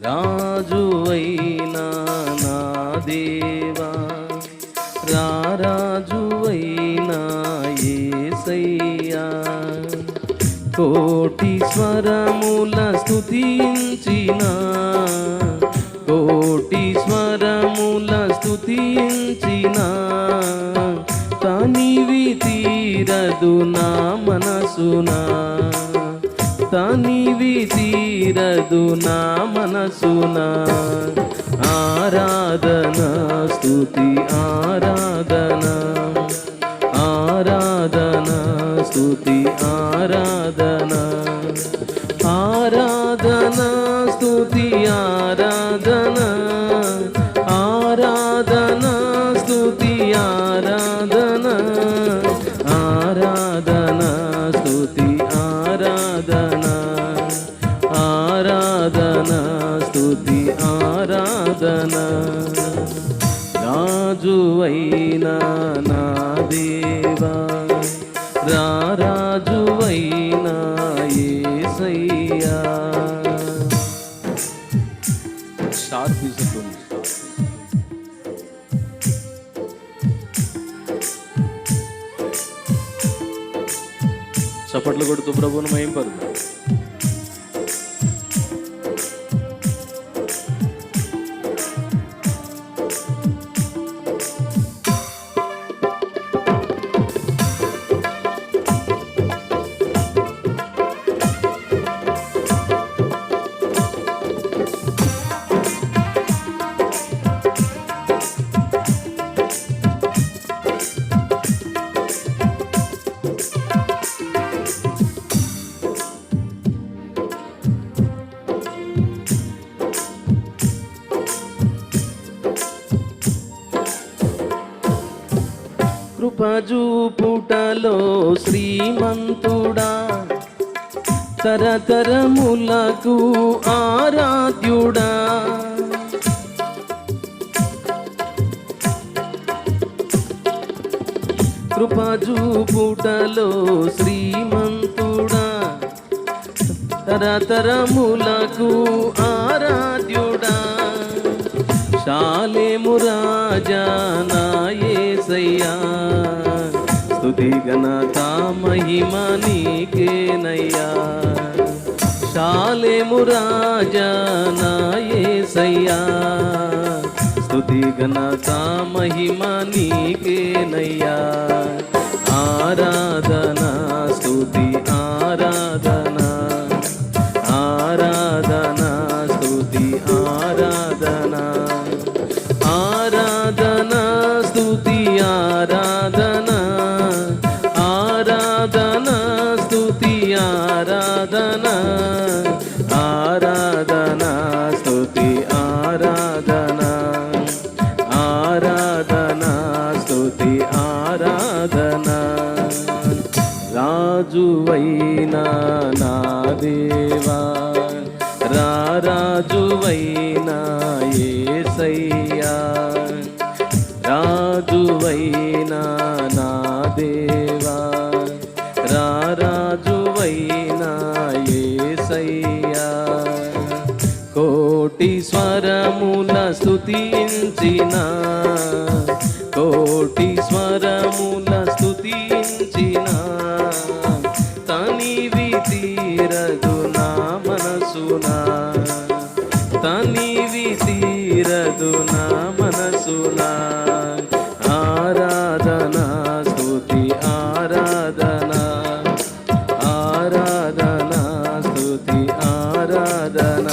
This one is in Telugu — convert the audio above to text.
రాజువైనా నా దేవా. రారాజువైనా ఏసయ్యా. కోటి స్వరముల స్థుతించిన కోటి స్వరముల స్థుతించిన తనివి తీరదు నా మనసునా. తనివి తీరదు నా మనసున. ఆరాధన స్థుతి ఆరాధన. ఆరాధన స్థుతి ఆరాధన. ఆరాధన స్థుతి ఆరాధన ఆరాధన. నాదన రాజువైనా నా దేవా. రారాజువైనా యేసయ్యా షార్ప్ మ్యూజిక్ ఉంది చప్పట్లు కొడుతూ ప్రభువును మయం పరుగు కృపజూపుటలో శ్రీమంతుడా. తరతరములకు ఆరాధ్యుడా. కృపజూపుటలో శ్రీమంతుడా. తరతరములకు ఆరాధ్యుడా. శాలేము రాజానా नैया। स्तुति घनता महिमा नीके नैया। शाले मुराजना ये सैया। स्तुति घनता महिमा नीके नैया। आराधना स्तुति ఆరాధన. రాజువైనా నా దేవా. రారాజువైనా ఏసయ్యా. రాజువైనా నా దేవా. రారాజువైనా స్వరముల స్తుతించిన కోటి స్వరముల స్తుతించిన తనివి తీరదు నా మనసునా. తనివి తీరదు నా మనసునా. ఆరాధనా స్తుతి ఆరాధనా. ఆరాధన స్తుతి ఆరాధన.